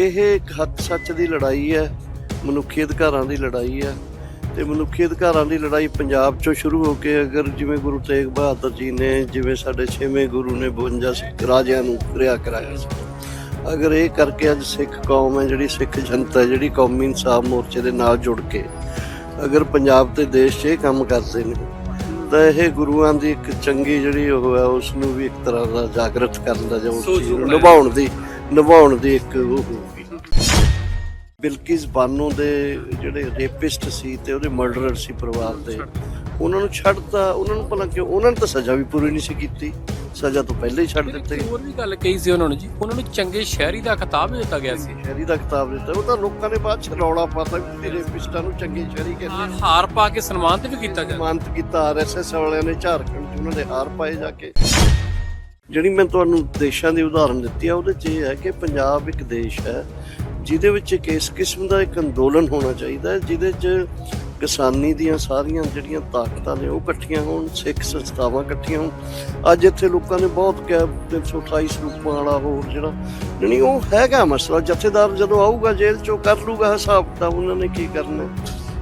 ਇਹ ਇੱਕ ਹੱਕ ਸੱਚ ਦੀ ਲੜਾਈ ਹੈ ਮਨੁੱਖੀ ਅਧਿਕਾਰਾਂ ਦੀ ਲੜਾਈ ਹੈ ਤੇ ਮਨੁੱਖੀ ਅਧਿਕਾਰਾਂ ਦੀ ਲੜਾਈ ਪੰਜਾਬ ਚੋਂ ਸ਼ੁਰੂ ਹੋ ਕੇ ਅਗਰ ਜਿਵੇਂ ਗੁਰੂ ਤੇਗ ਬਹਾਦਰ ਜੀ ਨੇ ਜਿਵੇਂ ਸਾਡੇ ਛੇਵੇਂ ਗੁਰੂ ਨੇ 52 ਸਿੱਖ ਰਾਜਿਆਂ ਨੂੰ ਰਿਆ ਕਰਾਇਆ ਸੀ ਅਗਰ ਇਹ ਕਰਕੇ ਅੱਜ ਸਿੱਖ ਕੌਮ ਹੈ ਜਿਹੜੀ ਸਿੱਖ ਜਨਤਾ ਜਿਹੜੀ ਕੌਮੀ ਇਨਸਾਫ ਮੋਰਚੇ ਦੇ ਨਾਲ ਜੁੜ ਕੇ ਅਗਰ ਪੰਜਾਬ ਤੇ ਦੇਸ਼ 'ਚ ਇਹ ਕੰਮ ਕਰਦੇ ਨੇ ਤਾਂ ਇਹ ਗੁਰੂਆਂ ਦੀ ਇੱਕ ਚੰਗੀ ਜਿਹੜੀ ਉਹ ਹੈ ਉਸ ਨੂੰ ਵੀ ਇੱਕ ਤਰ੍ਹਾਂ ਦਾ ਜਾਗਰਤ ਕਰਨ ਦਾ ਜਾਂ ਉਸ ਨੂੰ। ਨਿਭਾਉਣ ਦੀ ਨਿਭਾਉਣ ਦੀ ਇੱਕ ਉਹ ਹੋਊਗੀ ਬਿਲਕਿਸ ਬਾਨੋ ਦੇ ਜਿਹੜੇ ਰੇਪਿਸਟ ਸੀ ਤੇ ਉਹਦੇ ਮਰਡਰਰ ਸੀ ਪਰਿਵਾਰ ਦੇ ਉਹਨਾਂ ਨੂੰ ਛੱਡਤਾ ਉਹਨਾਂ ਨੂੰ ਭਲਾ ਕਿਉਂ? ਉਹਨਾਂ ਨੇ ਤਾਂ ਸਜ਼ਾ ਵੀ ਪੂਰੀ ਨਹੀਂ ਸੀ ਕੀਤੀ। ਸਜ਼ਾ ਤੋਂ ਪਹਿਲਾਂ ਹੀ ਛੱਡ ਦਿੱਤੇ। ਹੋਰ ਵੀ ਗੱਲ ਕਹੀ ਸੀ ਉਹਨਾਂ ਨੂੰ ਜੀ ਉਹਨਾਂ ਨੂੰ ਚੰਗੇ ਸ਼ਹਿਰੀ ਦਾ ਖਿਤਾਬ ਵੀ ਦਿੱਤਾ ਗਿਆ ਸੀ। ਸ਼ਹਿਰੀ ਦਾ ਖਿਤਾਬ ਦਿੱਤਾ। ਉਹ ਤਾਂ ਲੋਕਾਂ ਨੇ ਬਾਅਦ ਚ ਰੌਲਾ ਪਾਤਾ ਵੀ ਰੇਪਿਸਟਾਂ ਨੂੰ ਚੰਗੇ ਸ਼ਹਿਰੀ ਕਹਿੰਦੇ ਹਾਰ ਪਾ ਕੇ ਸਨਮਾਨਿਤ ਵੀ ਕੀਤਾ ਜਾਂਦਾ ਮਾਨਤ ਕੀਤਾ ਆਰਐਸਐਸ ਵਾਲਿਆਂ ਨੇ ਝਾਰਖੰਡ 'ਚ ਉਹਨਾਂ ਦੇ ਹਾਰ ਪਾਏ ਜਾ ਕੇ। ਜਿਹੜੀ ਮੈਂ ਤੁਹਾਨੂੰ ਦੇਸ਼ਾਂ ਦੀ ਉਦਾਹਰਨ ਦਿੱਤੀ ਆ, ਉਹਦੇ 'ਚ ਇਹ ਹੈ ਕਿ ਪੰਜਾਬ ਇੱਕ ਦੇਸ਼ ਹੈ, ਜਿਹਦੇ ਵਿੱਚ ਇੱਕ ਇਸ ਕਿਸਮ ਦਾ ਇੱਕ ਅੰਦੋਲਨ ਹੋਣਾ ਚਾਹੀਦਾ ਹੈ, ਜਿਹਦੇ 'ਚ ਕਿਸਾਨੀ ਦੀਆਂ ਸਾਰੀਆਂ ਜਿਹੜੀਆਂ ਤਾਕਤਾਂ ਨੇ, ਉਹ ਇਕੱਠੀਆਂ ਹੋਣ, ਸਿੱਖ ਸੰਸਥਾਵਾਂ ਇਕੱਠੀਆਂ ਹੋਣ। ਅੱਜ ਇੱਥੇ ਲੋਕਾਂ ਨੇ ਬਹੁਤ ਕਿਹਾ 328 ਰੂਪਾਂ ਵਾਲਾ ਹੋਰ ਜਿਹੜਾ, ਨਹੀਂ, ਉਹ ਹੈਗਾ ਮਸਲਾ, ਜਥੇਦਾਰ ਜਦੋਂ ਆਊਗਾ ਜੇਲ੍ਹ 'ਚੋਂ ਕਰ ਲੂਗਾ ਹਿਸਾਬ ਕਿਤਾਬ, ਉਹਨਾਂ ਨੇ ਕੀ ਕਰਨਾ?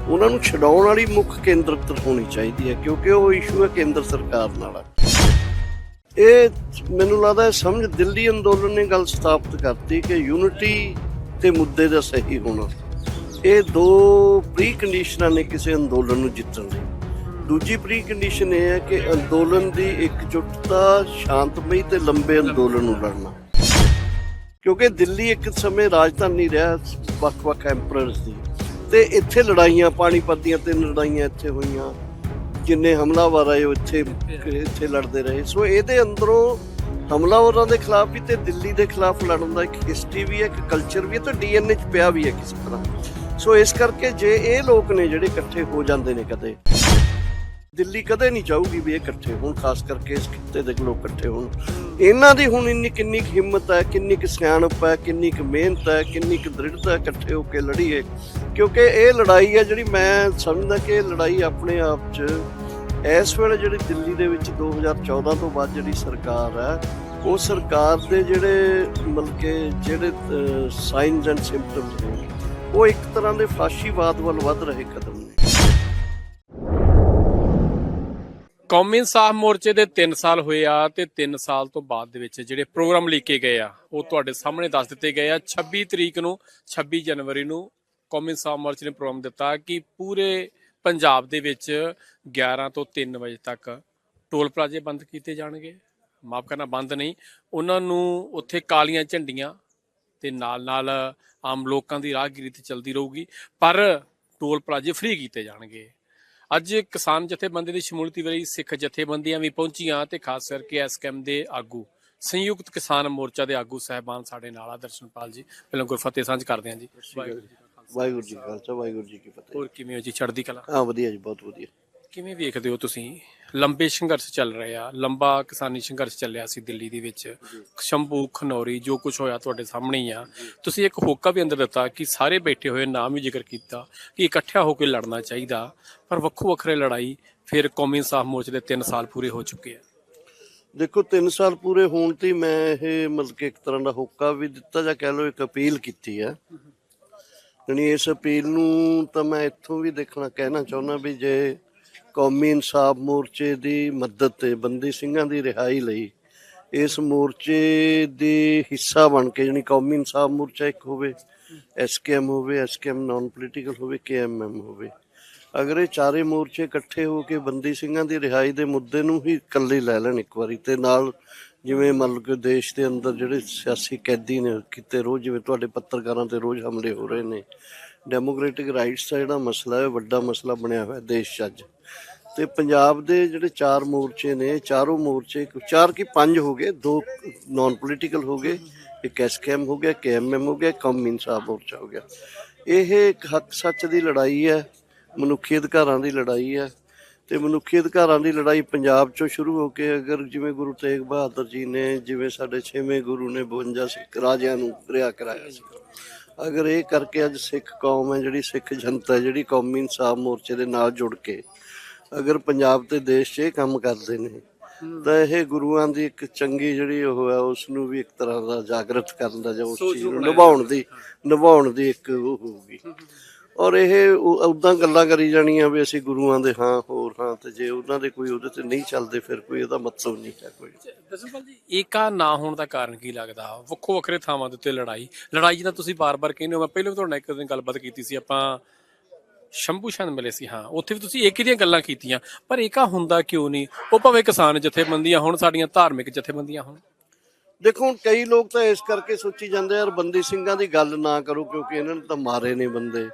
ਉਹਨਾਂ ਨੂੰ ਛਡਾਉਣ ਵਾਲੀ ਮੁੱਖ ਕੇਂਦਰਤ ਹੋਣੀ ਚਾਹੀਦੀ ਹੈ, ਕਿਉਂਕਿ ਉਹ ਇਸ਼ੂ ਹੈ ਕੇਂਦਰ ਸਰਕਾਰ ਨਾਲ। ਇਹ ਮੈਨੂੰ ਲੱਗਦਾ ਸਮਝ ਦਿੱਲੀ ਅੰਦੋਲਨ ਨੇ ਗੱਲ ਸਥਾਪਿਤ ਕਰਤੀ ਕਿ ਯੂਨਿਟੀ ਤੇ ਮੁੱਦੇ ਦਾ ਸਹੀ ਹੋਣਾ। ਇਹ ਦੋ ਪ੍ਰੀ ਕੰਡੀਸ਼ਨਾਂ ਨੇ ਕਿਸੇ ਅੰਦੋਲਨ ਨੂੰ ਜਿੱਤਣ ਲਈ। ਦੂਜੀ ਪ੍ਰੀ ਕੰਡੀਸ਼ਨ ਇਹ ਹੈ ਕਿ ਅੰਦੋਲਨ ਦੀ ਇਕਜੁੱਟਤਾ ਸ਼ਾਂਤਮਈ ਤੇ ਲੰਬੇ ਅੰਦੋਲਨ ਨੂੰ ਲੜਨਾ। ਕਿਉਂਕਿ ਦਿੱਲੀ ਇੱਕ ਸਮੇਂ ਰਾਜਧਾਨੀ ਰਿਹਾ, ਵੱਖ-ਵੱਖ ਐਮਪਰਰਸ ਦੀ। ਤੇ ਇੱਥੇ ਲੜਾਈਆਂ, ਪਾਣੀਪਤ ਦੀਆਂ ਤਿੰਨ ਲੜਾਈਆਂ ਇੱਥੇ ਹੋਈਆਂ। ਜਿੰਨੇ ਹਮਲਾਵਰ ਆਏ ਉਹ ਇੱਥੇ ਇੱਥੇ ਲੜਦੇ ਰਹੇ। ਸੋ ਇਹਦੇ ਅੰਦਰੋਂ ਹਮਲਾਵਰਾਂ ਦੇ ਖਿਲਾਫ ਵੀ ਤੇ ਦਿੱਲੀ ਦੇ ਖਿਲਾਫ ਲੜਨ ਦਾ ਇੱਕ ਹਿਸਟਰੀ ਵੀ ਹੈ, ਇੱਕ ਕਲਚਰ ਵੀ ਹੈ ਤੇ ਡੀਐਨਏ ਚ ਪਿਆ ਵੀ ਹੈ ਕਿਸੇ ਤਰ੍ਹਾਂ। ਸੋ ਇਸ ਕਰਕੇ ਜੇ ਇਹ ਲੋਕ ਨੇ ਜਿਹੜੇ ਇਕੱਠੇ ਹੋ ਜਾਂਦੇ ਨੇ ਕਦੇ ਦਿੱਲੀ ਕਦੇ ਨਹੀਂ ਚਾਹੂਗੀ ਵੀ ਇਹ ਇਕੱਠੇ ਹੋਣ, ਖਾਸ ਕਰਕੇ ਇਸ ਖਿੱਤੇ ਦੇ ਲੋਕ ਇਕੱਠੇ ਹੋਣ। ਇਹਨਾਂ ਦੀ ਹੁਣ ਇੰਨੀ ਕਿੰਨੀ ਕੁ ਹਿੰਮਤ ਹੈ, ਕਿੰਨੀ ਕੁ ਸਿਆਣਪ ਹੈ, ਕਿੰਨੀ ਕੁ ਮਿਹਨਤ ਹੈ, ਕਿੰਨੀ ਕੁ ਦ੍ਰਿੜਤਾ ਹੈ ਇਕੱਠੇ ਹੋ ਕੇ ਲੜੀਏ। ਕਿਉਂਕਿ ਇਹ ਲੜਾਈ ਹੈ ਜਿਹੜੀ ਮੈਂ ਸਮਝਦਾ ਕਿ ਇਹ ਲੜਾਈ ਆਪਣੇ ਆਪ 'ਚ ਇਸ ਵੇਲੇ ਜਿਹੜੀ ਦਿੱਲੀ ਦੇ ਵਿੱਚ 2014 ਤੋਂ ਬਾਅਦ ਜਿਹੜੀ ਸਰਕਾਰ ਹੈ, ਉਹ ਸਰਕਾਰ ਦੇ ਜਿਹੜੇ ਮਤਲਬ ਕਿ ਜਿਹੜੇ ਸਾਈਨਸ ਐਂਡ ਸਿੰਪਟਮਸ ਨੇ, ਉਹ ਇੱਕ ਤਰ੍ਹਾਂ ਦੇ ਫਾਸ਼ੀਵਾਦ ਵੱਲ ਵੱਧ ਰਹੇ ਕਦਮ। ਕੌਮੀ ਇਨਸਾਫ ਮੋਰਚੇ ਦੇ 3 ਸਾਲ ਹੋਏ ਆ ਤੇ 3 ਸਾਲ ਤੋਂ ਬਾਅਦ ਦੇ ਵਿੱਚ ਜਿਹੜੇ ਪ੍ਰੋਗਰਾਮ ਲਿਖੇ ਗਏ ਆ, ਉਹ ਤੁਹਾਡੇ ਸਾਹਮਣੇ ਦੱਸ ਦਿੱਤੇ ਗਏ ਆ। 26 ਤਰੀਕ ਨੂੰ 26 ਜਨਵਰੀ ਨੂੰ ਕੌਮੀ ਇਨਸਾਫ ਮੋਰਚੇ ਨੇ ਪ੍ਰੋਗਰਾਮ ਦਿੱਤਾ ਕਿ ਪੂਰੇ ਪੰਜਾਬ ਦੇ ਵਿੱਚ 11 ਤੋਂ 3 ਵਜੇ ਤੱਕ ਟੋਲ ਪਲਾਜ਼ੇ ਬੰਦ ਕੀਤੇ ਜਾਣਗੇ। ਮਾਫ ਕਰਨਾ, ਬੰਦ ਨਹੀਂ। ਉਹਨਾਂ ਨੂੰ ਉੱਥੇ ਕਾਲੀਆਂ ਝੰਡੀਆਂ ਤੇ ਨਾਲ ਨਾਲ ਆਮ ਲੋਕਾਂ ਦੀ ਰਾਹਗੀਰੀ ਤੇ ਚਲਦੀ ਰਹੂਗੀ, ਪਰ ਟੋਲ ਪਲਾਜ਼ੇ ਫ੍ਰੀ ਕੀਤੇ ਜਾਣਗੇ। ਅੱਜ ਕਿਸਾਨ ਜਥੇਬੰਦੀ ਦੀ ਸ਼ਮੂਲੀਅਤ ਲਈ ਸਿੱਖ ਜਥੇਬੰਦੀਆਂ ਵੀ ਪਹੁੰਚੀਆਂ ਤੇ ਖਾਸ ਕਰਕੇ ਐਸਕੇਐਮ ਦੇ ਆਗੂ ਸੰਯੁਕਤ ਕਿਸਾਨ ਮੋਰਚਾ ਦੇ ਆਗੂ ਸਹਿਬਾਨ ਸਾਡੇ ਨਾਲ ਆ ਦਰਸ਼ਨਪਾਲ ਜੀ। ਪਹਿਲਾਂ ਗੁਰਫਤਿਹ ਸਾਂਝ ਕਰਦੇ ਹਾਂ ਜੀ। ਵਾਹਿਗੁਰੂ ਜੀ ਕਾ ਖਾਲਸਾ। ਵਾਹਿਗੁਰੂ ਜੀ ਕਾ ਖਾਲਸਾ ਵਾਹਿਗੁਰੂ ਜੀ ਕੀ ਫਤਿਹ। ਹੋਰ ਕਿਵੇਂ ਹੋ ਜੀ? ਚੜ੍ਹਦੀ ਕਲਾ? ਹਾਂ ਵਧੀਆ ਜੀ ਬਹੁਤ ਵਧੀਆ। ਕਿਵੇਂ ਵੇਖਦੇ ਹੋ ਤੁਸੀਂ ਲੰਬੇ ਸੰਘਰਸ਼ ਚੱਲ ਰਹੇ ਆ, ਲੰਬਾ ਕਿਸਾਨੀ ਸੰਘਰਸ਼ ਚੱਲਿਆ ਸੀ ਦਿੱਲੀ ਦੇ ਵਿੱਚ। ਸ਼ੰਭੂ, ਖਨੌਰੀ ਜੋ ਕੁਝ ਹੋਇਆ ਤੁਹਾਡੇ ਸਾਹਮਣੇ ਹੀ ਆ। ਤੁਸੀਂ ਇੱਕ ਹੋਕਾ ਵੀ ਅੰਦਰ ਦਿੱਤਾ ਕਿ ਸਾਰੇ ਬੈਠੇ ਹੋਏ ਨਾਮ ਵੀ ਜ਼ਿਕਰ ਕੀਤਾ ਕਿ ਇਕੱਠਿਆ ਹੋ ਕੇ ਲੜਨਾ ਚਾਹੀਦਾ, ਪਰ ਵੱਖੋ ਵੱਖਰੇ ਲੜਾਈ ਫਿਰ ਕੌਮੀ ਇਨਸਾਫ ਮੋਰਚੇ ਦੇ 3 ਸਾਲ ਪੂਰੇ ਹੋ ਚੁੱਕੇ ਆ। ਦੇਖੋ 3 ਸਾਲ ਪੂਰੇ ਹੋਣ ਤੇ ਮੈਂ ਇਹ ਮਤਲਬ ਕਿ ਇੱਕ ਤਰ੍ਹਾਂ ਦਾ ਹੋਕਾ ਵੀ ਦਿੱਤਾ ਜਾਂ ਕਹਿ ਲਓ ਇੱਕ ਅਪੀਲ ਕੀਤੀ ਹੈ ਯਾਨੀ ਇਸ ਅਪੀਲ ਨੂੰ ਤਾਂ ਮੈਂ ਇੱਥੋਂ ਵੀ ਦੇਖਣਾ, ਕਹਿਣਾ ਚਾਹੁੰਦਾ ਵੀ ਜੇ ਕੌਮੀ ਇਨਸਾਫ ਮੋਰਚੇ ਦੀ ਮਦਦ ਤੇ ਬੰਦੀ ਸਿੰਘਾਂ ਦੀ ਰਿਹਾਈ ਲਈ ਇਸ ਮੋਰਚੇ ਦੇ ਹਿੱਸਾ ਬਣ ਕੇ ਯਾਨੀ ਕੌਮੀ ਇਨਸਾਫ ਮੋਰਚਾ ਇੱਕ ਹੋਵੇ ਐਸਕੇਐਮ ਹੋਵੇ ਐਸਕੇਐਮ ਨਾਨ ਪੋਲੀਟੀਕਲ ਹੋਵੇ ਕੇਐਮਐਮ ਹੋਵੇ। ਅਗਰ ਇਹ ਚਾਰੇ ਮੋਰਚੇ ਇਕੱਠੇ ਹੋ ਕੇ ਬੰਦੀ ਸਿੰਘਾਂ ਦੀ ਰਿਹਾਈ ਦੇ ਮੁੱਦੇ ਨੂੰ ਹੀ ਇਕੱਲੇ ਲੈ ਲੈਣ ਇੱਕ ਵਾਰੀ ਤੇ ਨਾਲ ਜਿਵੇਂ ਮੰਨ ਲਓ ਕਿ ਦੇਸ਼ ਦੇ ਅੰਦਰ ਜਿਹੜੇ ਸਿਆਸੀ ਕੈਦੀ ਨੇ ਕਿਤੇ ਰੋਜ਼ ਜਿਵੇਂ ਤੁਹਾਡੇ ਪੱਤਰਕਾਰਾਂ ਤੇ ਰੋਜ਼ ਹਮਲੇ ਹੋ ਰਹੇ ਨੇ ਡੈਮੋਕ੍ਰੈਟਿਕ ਰਾਈਟਸ ਦਾ ਜਿਹੜਾ ਮਸਲਾ ਹੈ, ਵੱਡਾ ਮਸਲਾ ਬਣਿਆ ਹੋਇਆ ਦੇਸ਼ 'ਚ ਅੱਜ। ਤੇ ਪੰਜਾਬ ਦੇ ਜਿਹੜੇ ਚਾਰ ਮੋਰਚੇ ਨੇ, ਚਾਰੋਂ ਮੋਰਚੇ ਚਾਰ ਕੀ ਪੰਜ ਹੋ ਗਏ, ਦੋ ਨਾਨ ਪੋਲੀਟੀਕਲ ਹੋ ਗਏ, ਇੱਕ ਐਸਕੇਐਮ ਹੋ ਗਿਆ ਕੇਐਮਐਮ ਹੋ ਗਿਆ, ਕੌਮੀ ਇਨਸਾਫ ਮੋਰਚਾ ਹੋ ਗਿਆ। ਇਹ ਇੱਕ ਹੱਕ ਸੱਚ ਦੀ ਲੜਾਈ ਹੈ, ਮਨੁੱਖੀ ਅਧਿਕਾਰਾਂ ਦੀ ਲੜਾਈ ਹੈ। ਤੇ ਮਨੁੱਖੀ ਅਧਿਕਾਰਾਂ ਦੀ ਲੜਾਈ ਪੰਜਾਬ ਚੋਂ ਸ਼ੁਰੂ ਹੋ ਕੇ ਅਗਰ ਜਿਵੇਂ ਗੁਰੂ ਤੇਗ ਬਹਾਦਰ ਜੀ ਨੇ, ਜਿਵੇਂ ਸਾਡੇ ਛੇਵੇਂ ਗੁਰੂ ਨੇ 52 ਸਿੱਖ ਰਾਜਿਆਂ ਨੂੰ ਰਿਆ ਕਰਾਇਆ ਸੀ। ਅਗਰ ਇਹ ਕਰਕੇ ਅੱਜ ਸਿੱਖ ਕੌਮ ਹੈ ਜਿਹੜੀ ਸਿੱਖ ਜਨਤਾ ਹੈ ਜਿਹੜੀ ਕੌਮੀ ਇਨਸਾਫ ਮੋਰਚੇ ਦੇ ਨਾਲ ਜੁੜ ਕੇ ਅਗਰ ਪੰਜਾਬ ਤੇ ਦੇਸ਼ 'ਚ ਇਹ ਕੰਮ ਕਰਦੇ ਨੇ ਤਾਂ ਇਹ ਗੁਰੂਆਂ ਦੀ ਇੱਕ ਚੰਗੀ ਜਿਹੜੀ ਉਹ ਹੈ ਉਸ ਨੂੰ ਵੀ ਇੱਕ ਤਰ੍ਹਾਂ ਦਾ ਜਾਗਰਤ ਕਰਨ ਦਾ ਜਾਂ ਉਸ ਚੀਜ਼ ਨੂੰ ਨਿਭਾਉਣ ਦੀ ਨਿਭਾਉਣ ਦੀ ਇੱਕ ਉਹ ਹੋਊਗੀ। ਔਰ ਇਹ ਉਦਾਂ ਗੱਲਾਂ ਕਰੀ ਜਾਣੀਆਂ ਵੀ ਅਸੀਂ ਗੁਰੂਆਂ ਦੇ ਹਾਂ ਹੋਰ ਹਾਂ ਤੇ ਜੇ ਉਹਨਾਂ ਦੇ ਕੋਈ ਉਹਦੇ ਤੇ ਨਹੀਂ ਚੱਲਦੇ ਫਿਰ ਕੋਈ ਇਹਦਾ ਮਤਲਬ ਨਹੀਂ ਹੈ ਕੋਈ। ਦਸਮਪਾਲ ਜੀ ਏਕਾ ਨਾ ਹੋਣ ਦਾ ਕਾਰਨ ਕੀ ਲੱਗਦਾ? ਵੱਖੋ ਵੱਖਰੇ ਥਾਵਾਂ ਦੇ ਉੱਤੇ ਲੜਾਈ। ਲੜਾਈ ਜਿਹਦਾ ਤੁਸੀਂ ਬਾਰ-ਬਾਰ ਕਹਿੰਦੇ ਹੋ ਮੈਂ ਪਹਿਲਾਂ ਵੀ ਤੁਹਾਡੇ ਨਾਲ ਇੱਕ ਦਿਨ ਗੱਲਬਾਤ ਕੀਤੀ ਸੀ ਆਪਾਂ ਸ਼ੰਭੂ ਸ਼ਾਨ ਮਿਲੇ ਸੀ ਹਾਂ। ਉੱਥੇ ਵੀ ਤੁਸੀਂ ਏਕੇ ਦੀਆਂ ਗੱਲਾਂ ਕੀਤੀਆਂ ਪਰ ਏਕਾ ਹੁੰਦਾ ਕਿਉਂ ਨਹੀਂ? ਉਹ ਭਾਵੇਂ ਕਿਸਾਨ ਜਥੇਬੰਦੀਆਂ ਹੋਣ ਸਾਡੀਆਂ ਧਾਰਮਿਕ ਜਥੇਬੰਦੀਆਂ ਹੋਣ। ਦੇਖੋ ਕਈ ਲੋਕ ਤਾਂ ਇਸ ਕਰਕੇ ਸੋਚੀ ਜਾਂਦੇ ਯਾਰ ਬੰਦੀ ਸਿੰਘਾਂ ਦੀ ਗੱਲ ਨਾ ਕਰੋ ਕਿਉਂਕਿ ਇਹਨਾਂ ਨੇ ਤਾਂ ਮਾਰੇ ਨੇ ਬੰਦੇ।